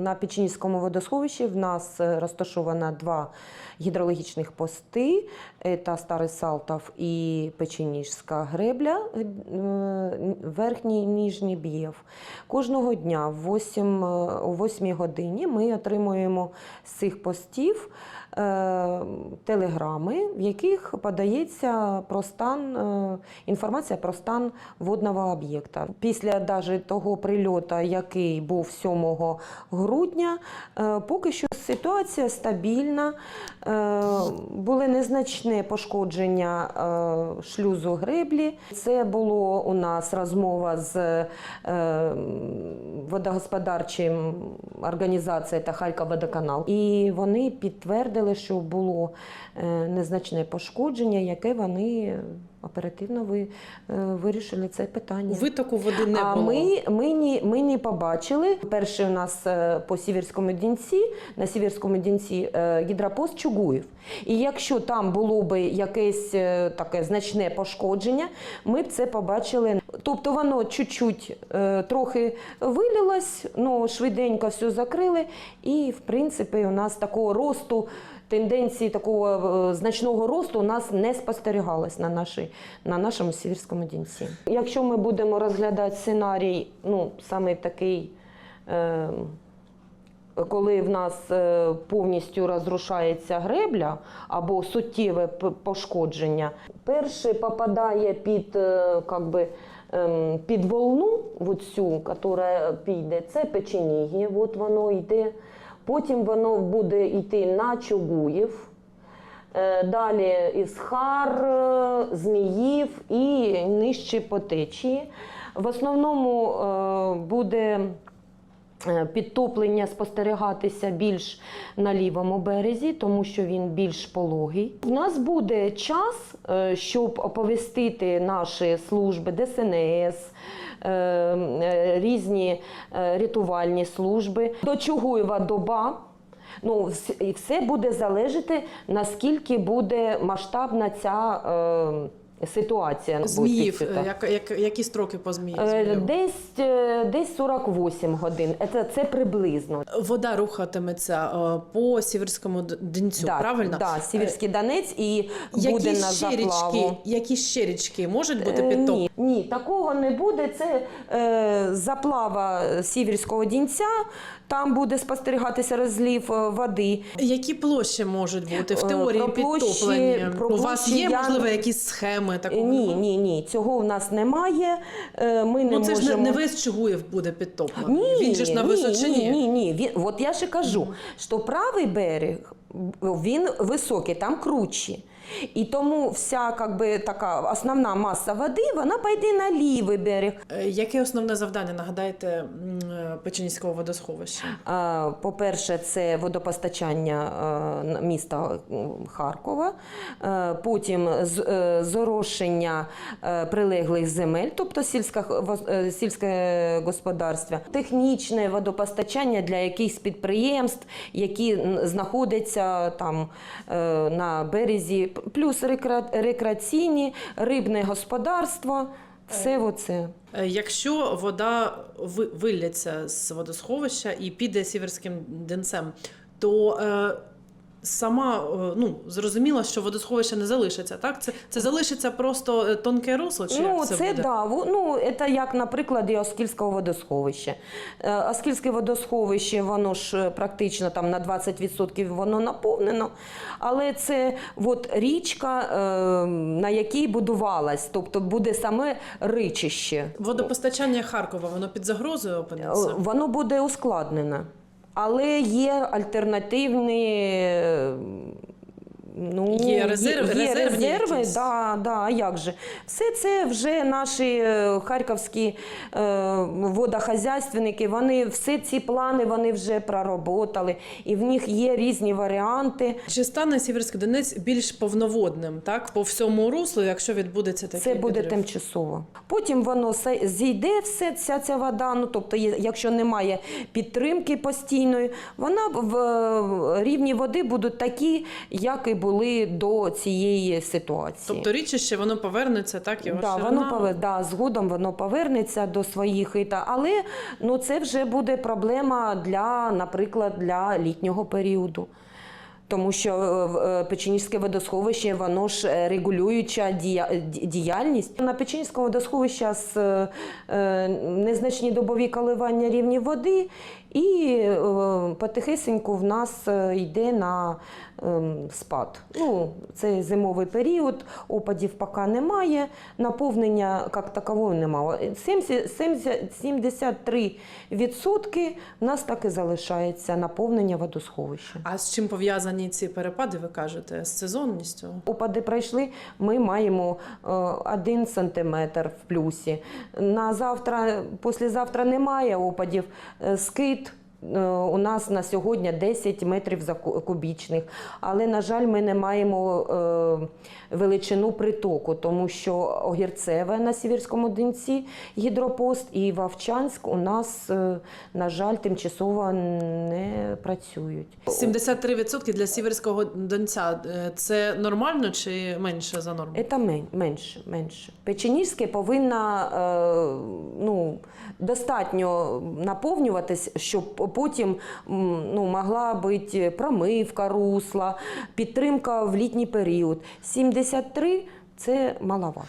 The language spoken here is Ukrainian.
На Печінському водосховищі в нас е, розташовано два гідрологічних пости. Це Старий Салтов і Печеніжська гребля, е, верхній і нижній Б'єв. Кожного дня в 8, е, о 8 годині ми отримуємо з цих постів е, телеграми, в яких подається про стан, е, інформація про стан водного об'єкта. Після даже того прильоту, який був 7 грудня, е, поки що ситуація стабільна. Е, Були незначне пошкодження е, шлюзу греблі. Це було у нас розмова з е, водогосподарчим організацією та Харківводоканал. І вони підтвердили, що було е, незначне пошкодження, яке вони оперативно ви, е, вирішили це питання. Витоку води не а було. ми, ми, ні, ми не побачили. Перший у нас е, по Сіверському Дінці, на Сіверському Дінці гідропост Чугуїв. І якщо там було б якесь таке значне пошкодження, ми б це побачили. Тобто воно чуть-чуть е, трохи вилилось, ну швиденько все закрили, і в принципі у нас такого росту. Тенденції такого е, значного росту у нас не спостерігалось на, нашій, на нашому сіверському дінці. Якщо ми будемо розглядати сценарій, ну саме такий, е, коли в нас е, повністю розрушається гребля або суттєве пошкодження, перше попадає під, как би, під волну, от яка піде, це печеніги, от воно йде. Потім воно буде йти на Чугуїв. Е, Далі Ісхар, е, Зміїв і нижче по течії. В основному е, буде підтоплення спостерігатися більш на лівому березі, тому що він більш пологий. У нас буде час, е, щоб оповістити наші служби ДСНС. е, е, Різні е, рятувальні служби. До Чугуєва доба. Ну, і все буде залежати, наскільки буде масштабна ця е, ситуація. Зміїв, як, як, які строки по зміїв? Е, Десь, е, десь 48 годин. Це, це приблизно. Вода рухатиметься е, по Сіверському Д- Дінцю, правильно? Да, Сіверський Донець і Які буде на заплаву. річки, які ще річки можуть бути Е. Ні, ні, такого не буде. Це е, заплава Сіверського Дінця. Там буде спостерігатися розлів е, води. Які площі можуть бути в Е, теорії про площі- підтоплення? про У вас є, я- можливо, якісь схеми такого? Ні, ні, ні, цього в нас немає. Е, Ми не Ну це ж можемо... не, не весь Чугуєв буде підтоплений. Ні, Він же ж на ні, височині. Ні, ні, ні. Він, от я ще кажу, що правий берег він високий, там кручі. І тому вся как би, така основна маса води вона пойде на лівий берег. Е, Яке основне завдання, нагадайте, м, е, Печеніського водосховища? По-перше, це водопостачання е, міста Харкова, потім зорошення прилеглих земель, тобто сільське господарство, технічне водопостачання для якихось підприємств, які н- знаходяться там е, на березі, плюс рекреаційні, рибне господарство. Все оце. Е, Якщо вода ви- вилляться з водосховища і піде сіверським денцем, то е, сама е, ну зрозуміло, що водосховище не залишиться. Так, це, це залишиться просто е, тонке русло. Чи Ну, це, це, буде? да. Ну, це як, наприклад, і Оскільського водосховища. Е, Оскільське водосховище, воно ж е, практично там на 20% воно наповнено, але це от річка, на якій будувалась, тобто буде саме ричище. Водопостачання Харкова, воно під загрозою опиниться. Воно буде ускладнене. Але є альтернативні. Ну, Є резерв- є резерви, якісь? да, да, а як же? Все це вже наші е, харківські е, водохазяйственники, вони все ці плани вони вже проработали, і в них є різні варіанти. Чи стане Сіверський Донець більш повноводним, так, по всьому руслу, якщо відбудеться такий Це буде підрив? тимчасово. Потім воно зійде все, вся ця вода. Ну тобто, якщо немає підтримки постійної, вона в е, рівні води будуть такі, як і були були до цієї ситуації. Тобто річище воно повернеться, так його Да, воно пове- да, згодом воно повернеться до своїх і та але ну це вже буде проблема для, наприклад, для літнього періоду. Тому що е, е, Печеніжське водосховище, воно ж е, регулююча діяльність. На Печеніжському водосховищі незначні добові коливання рівнів води, і потихесеньку в нас йде на ем, спад. Ну, це зимовий період, опадів поки немає, наповнення як такового немає. 70, 70, 73% в нас так і залишається наповнення водосховища. А з чим пов'язані ці перепади, ви кажете? З сезонністю? Опади пройшли, ми маємо е, один сантиметр в плюсі. На завтра, післязавтра немає опадів. Е, Скид у нас на сьогодні 10 метрів кубічних. Але, на жаль, ми не маємо е, величину притоку, тому що Огірцеве на Сіверському Донці гідропост і Вовчанськ у нас, е, на жаль, тимчасово не працюють. 73% для сіверського донця. Е, Це нормально чи менше за норму? Це мен, менше, менше. Печеніжське повинна е, ну, достатньо наповнюватись, щоб потім ну, могла бути промивка русла, підтримка в літній період. 73 це маловато.